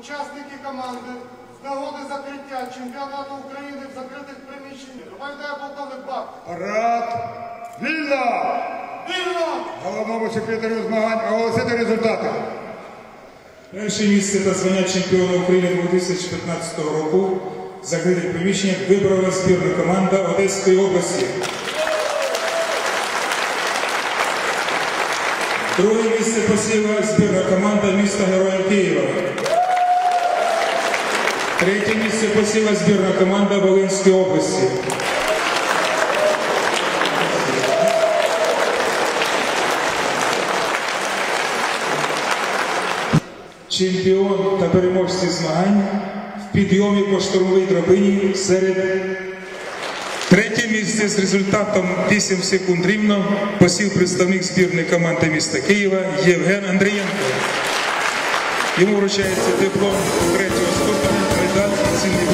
Учасники команди з нагоди закриття чемпіонату України в закритих приміщеннях. Вальдає полковник Бак. Рад вільно! Вільно! Головному секретарю змагань оголосити результати. Перше місце та звання чемпіона України 2015 року в закритих приміщеннях вибрала збірна команда Одеської області. Друге місце посіла збірна команда міста Героїв Києва. Третє місце посіла збірна команда Волинської області. Чемпіон та переможці змагань в підйомі по штурмовій драбині серед Третє місце з результатом 8 секунд рівно посів представник збірної команди міста Києва Євген Андрієнко. Йому вручається диплом третього ступеня, медаль і цінний.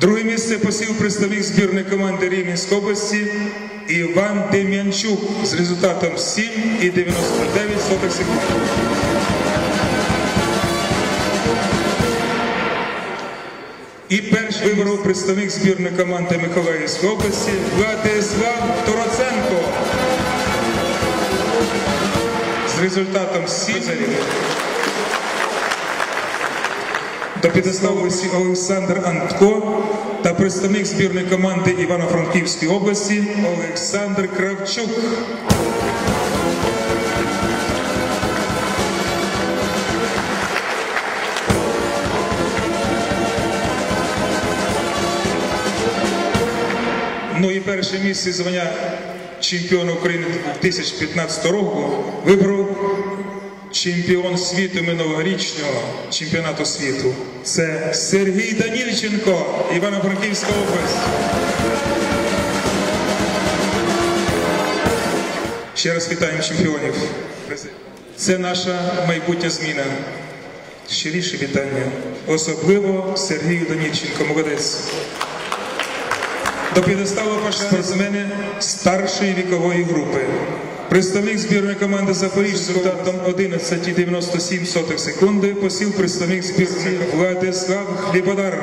Друге місце посів представник збірної команди Рівненської області Іван Дем'янчук з результатом 7,99 секунд. І перший виборов представник збірної команди Миколаївської області Владислав Тороценко з результатом 7 до підоставу Олександр Антко та представник збірної команди Івано-Франківської області Олександр Кравчук. Ну і перше місце звання чемпіона України 2015 року вибрав чемпіон світу минулорічного чемпіонату світу. Це Сергій Данільченко, Івано-Франківська область. Ще раз вітаємо чемпіонів. Це наша майбутня зміна. Щиріше вітання. Особливо Сергію Данільченко, молодець. До підоставу пошани спортсмени старшої вікової групи. Представник збірної команди Запоріжжя з результатом 11,97 секунди посів представник збірної Владислав Хлібодар.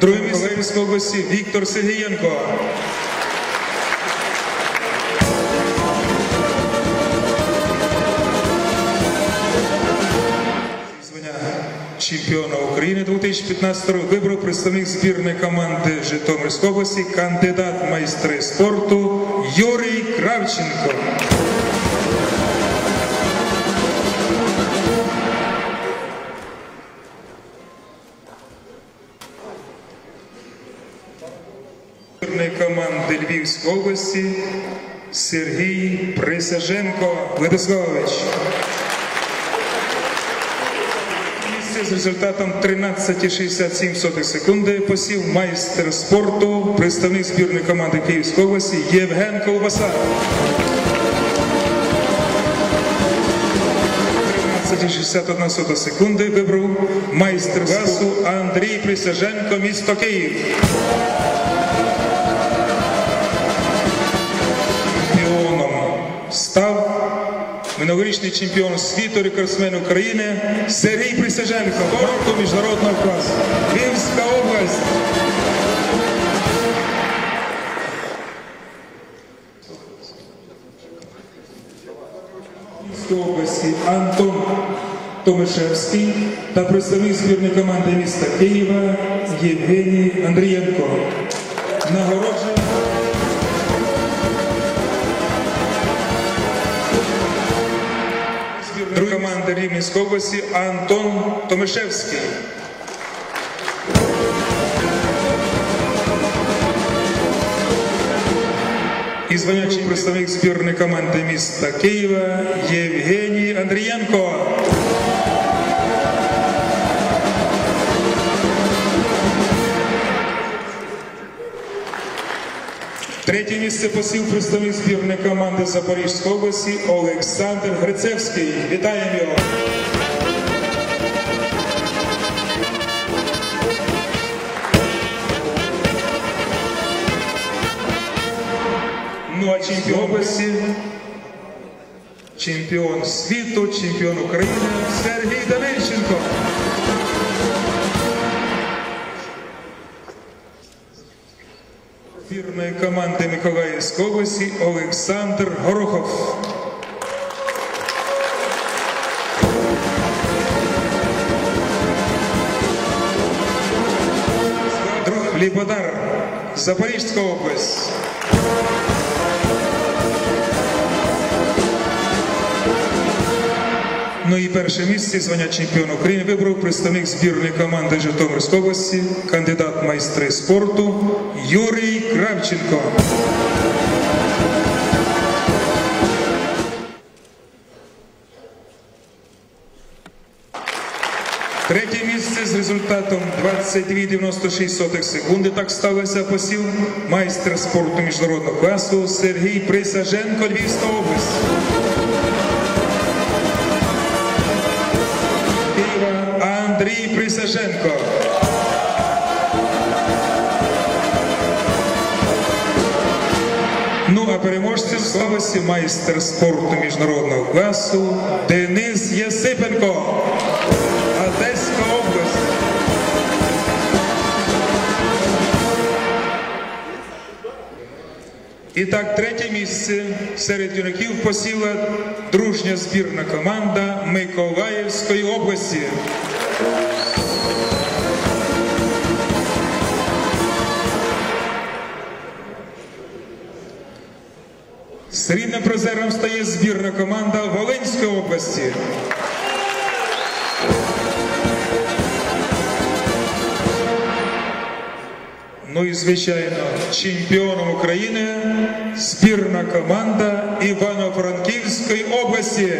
Друге місце області Віктор Сергієнко. Чемпіона України 2015 року вибрав представник збірної команди Житомирської області, кандидат майстри спорту Юрій Кравченко. Команди Львівської області Сергій Присяженко Владиславович. Місце з результатом 13,67 секунди посів майстер спорту, представник збірної команди Київської області Євген Колбаса. 13,61 секунди вибрав майстер класу Андрій Присяженко, місто Київ. Минулорічний чемпіон світу, рекордсмен України Сергій Присяженко, спорту міжнародного класу. Львівська область. Львівської області Антон Томишевський та представник збірної команди міста Києва Євгеній Андрієнко. Нагородження. Рівненської області Антон Томишевський. І звонячий представник збірної команди міста Києва Євгеній Андрієнко. Третє місце посів представник збірної команди Запорізької області Олександр Грицевський. Вітаємо його. Ну а чемпіон області чемпіон світу, чемпіон України Сергій Данильченко. Збірної команди Миколаївської області Олександр Горохов. Друг Лібодар, Запорізька область. Ну і перше місце звання чемпіона України вибрав представник збірної команди Житомирської області, кандидат майстри спорту Юрій Кравченко. Третє місце з результатом 22,96 секунди. Так ставився посів майстер спорту міжнародного класу Сергій Присаженко, Львівська область. Андрій Присаженко. Переможцем славості майстер спорту міжнародного класу Денис Єсипенко. Одеська область. І так, третє місце серед юнаків посіла дружня збірна команда Миколаївської області. Срібним призером стає збірна команда Волинської області. Ну і звичайно, чемпіоном України збірна команда Івано-Франківської області.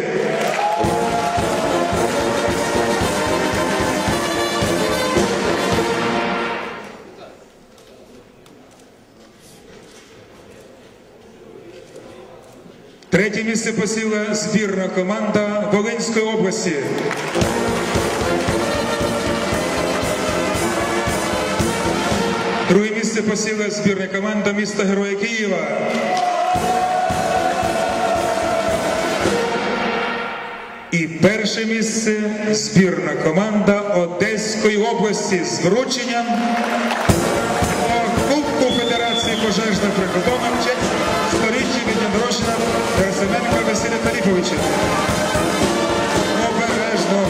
Третє місце посіла збірна команда Волинської області. Друге місце посіла збірна команда міста Героя Києва. І перше місце збірна команда Одеської області з врученням Василя Таліповича. Обережно.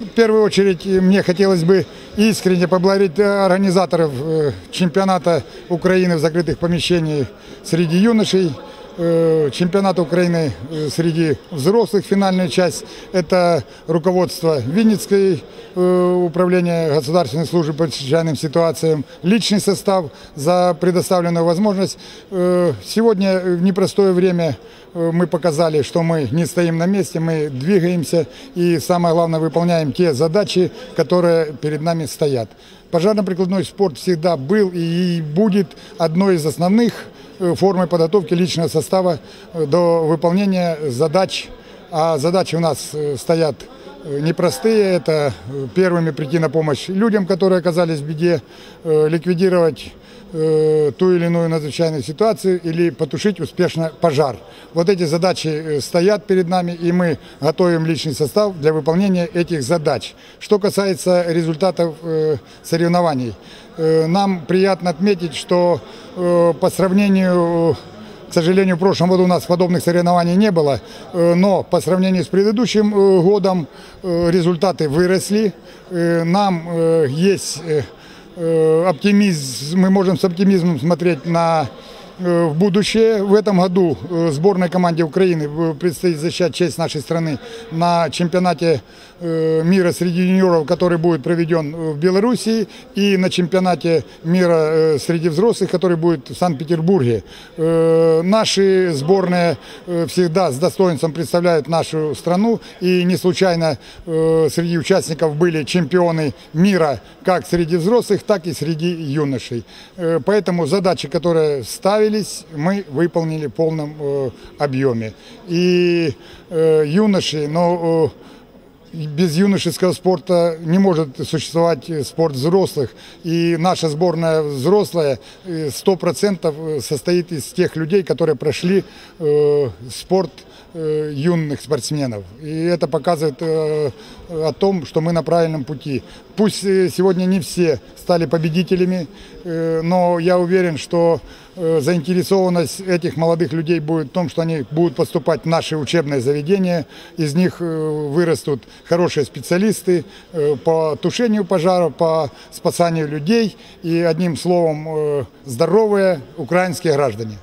В первую очередь мне хотелось бы искренне поблагодарить э, организаторов э, чемпионата Украины в закрытых помещениях среди юношей, чемпионата Украины э, среди взрослых финальная часть. Это руководство Винницкой э, управления государственной службы по чрезвычайным ситуациям, личный состав за предоставленную возможность. Э, Сегодня в непростое время э, мы показали, что мы не стоим на месте, мы двигаемся и самое главное выполняем те задачи, которые перед нами стоят. Пожарно-прикладной спорт всегда был и будет одной из основных э, формой подготовки личного состава э, до выполнения задач. А задачи у нас э, стоят непростые. Это первыми прийти на помощь людям, которые оказались в беде, ликвидировать э, ту или иную надзвычайную ситуацию или потушить успешно пожар. Вот эти задачи э, стоят перед нами, и мы готовим личный состав для выполнения этих задач. Что касается результатов э, соревнований, нам приятно отметить, что по сравнению к сожалению, в прошлом году у нас подобных соревнований не было, но по сравнению с предыдущим годом результаты выросли. Нам есть оптимизм, мы можем с оптимизмом смотреть на э, в будущее. В этом году э, сборной команде Украины э, предстоит защищать честь нашей страны на чемпионате э, мира среди юниоров, который будет проведен э, в Белоруссии, и на чемпионате мира э, среди взрослых, который будет в Санкт-Петербурге. Э, Наши сборные э, всегда с достоинством представляют нашу страну, и не случайно э, среди участников были чемпионы мира как среди взрослых, так и среди юношей. Э, Поэтому задачи, которые ставить, справились, мы выполнили в полном э, объеме. И э, юноши, но э, без юношеского спорта не может существовать э, спорт взрослых. И наша сборная взрослая э, 100% состоит из тех людей, которые прошли э, спорт э, юных спортсменов. И это показывает э, о том, что мы на правильном пути. Пусть э, сегодня не все стали победителями, э, но я уверен, что э, заинтересованность этих молодых людей будет в том, что они будут поступать в наши учебные заведения, из них э, вырастут хорошие специалисты э, по тушению пожаров, по спасанию людей и, одним словом, э, здоровые украинские граждане.